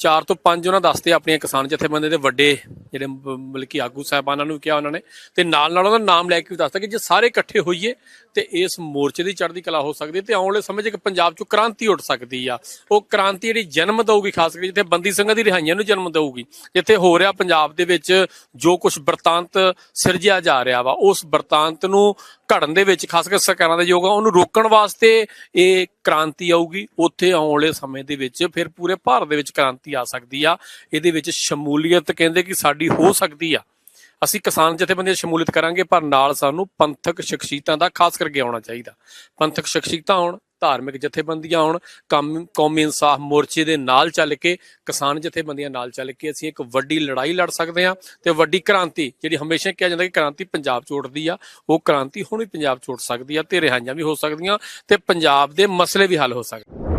ਚਾਰ ਤੋਂ ਪੰਜ ਉਹਨਾਂ ਦੱਸਦੇ ਆਪਣੀਆਂ ਕਿਸਾਨ ਜਥੇਬੰਦੀਆਂ ਦੇ ਵੱਡੇ ਜਿਹੜੇ ਬ- ਬਲਕਿ ਆਗੂ ਸਾਹਿਬਾਨਾਂ ਨੂੰ ਕਿਹਾ ਉਹਨਾਂ ਨੇ। ਤੇ ਨਾਲ ਨਾਲ ਦਾ ਨਾਮ ਲੈ ਕੇ ਵੀ ਦੱਸਦਾ ਕਿ ਜੇ ਸਾਰੇ ਇਕੱਠੇ ਹੋਈਏ ਤੇ ਇਸ ਮੋਰਚੇ ਦੀ ਚੜ੍ਹਦੀ ਕਲਾ ਹੋ ਸਕਦੀ ਹੈ ਤੇ ਆਉਣ ਵਾਲੇ ਸਮੇਂ 'ਚ ਇੱਕ ਪੰਜਾਬ 'ਚੋਂ ਕ੍ਰਾਂਤੀ ਉੱਠ ਸਕਦੀ ਆ। ਉਹ ਕ੍ਰਾਂਤੀ ਜਿਹੜੀ ਜਨਮ ਦਊਗੀ, ਖਾਸ ਕਰਕੇ ਜਿੱਥੇ ਬੰਦੀ ਸਿੰਘਾਂ ਦੀ ਰਿਹਾਈਆਂ ਨੂੰ ਜਨਮ ਦਊਗੀ, ਜਿੱਥੇ ਹੋ ਰਿਹਾ ਪੰਜਾਬ ਦੇ ਵਿੱਚ ਜੋ ਕੁਝ ਵਰਤਾਂਤ ਸਿਰਜਿਆ ਜਾ ਰਿਹਾ ਵਾ, ਉਸ ਵਰਤਾਂਤ ਨੂੰ ਘੜਨ ਦੇ ਵਿੱਚ ਖਾਸ ਕਰਕੇ ਸਰਕਾਰਾਂ ਦਾ ਯੋਗ ਆ, ਉਹਨੂੰ ਰੋਕਣ ਵਾਸਤੇ ਇਹ ਕ੍ਰਾਂਤੀ ਆਊਗੀ। ਉੱਥੇ ਆਉਣ ਵਾਲੇ ਸਮੇਂ ਦੇ ਵਿੱਚ ਫਿਰ ਪੂਰੇ ਭਾਰਤ ਦੇ ਵਿੱਚ ਕ੍ਰਾਂਤੀ ਆ ਸਕਦੀ ਆ। ਇਹਦੇ ਵਿੱਚ ਸ਼ਮੂਲੀਅਤ ਕਹਿੰਦੇ ਕਿ ਸਾਡੀ ਹੋ ਸਕਦੀ ਆ। ਅਸੀਂ ਕਿਸਾਨ ਜਥੇਬੰਦੀਆਂ ਸ਼ਮੂਲੀਅਤ ਕਰਾਂਗੇ, ਪਰ ਨਾਲ ਸਾਨੂੰ ਪੰਥਕ ਸ਼ਖਸੀਅਤਾਂ ਦਾ ਖਾਸ ਕਰਕੇ ਆਉਣਾ ਚਾਹੀਦਾ। ਪੰਥਕ ਸ਼ਖਸੀਅਤਾਂ ਆਉਣ ਧਾਰਮਿਕ ਜਥੇਬੰਦੀਆਂ ਆਉਣ ਕੰਮ- ਕੌਮੀ ਇਨਸਾਫ ਮੋਰਚੇ ਦੇ ਨਾਲ ਚੱਲ ਕੇ, ਕਿਸਾਨ ਜਥੇਬੰਦੀਆਂ ਨਾਲ ਚੱਲ ਕੇ ਅਸੀਂ ਇੱਕ ਵੱਡੀ ਲੜਾਈ ਲੜ ਸਕਦੇ ਹਾਂ ਤੇ ਵੱਡੀ ਕ੍ਰਾਂਤੀ, ਜਿਹੜੀ ਹਮੇਸ਼ਾ ਕਿਹਾ ਜਾਂਦਾ ਕਿ ਕ੍ਰਾਂਤੀ ਪੰਜਾਬ 'ਚ ਉੱਠਦੀ ਆ, ਉਹ ਕ੍ਰਾਂਤੀ ਹੁਣ ਵੀ ਪੰਜਾਬ 'ਚ ਉੱਠ ਸਕਦੀ ਆ ਤੇ ਰਿਹਾਈਆਂ ਵੀ ਹੋ ਸਕਦੀਆਂ ਤੇ ਪੰਜਾਬ ਦੇ ਮਸਲੇ ਵੀ ਹੱਲ ਹੋ ਸਕਦੇ।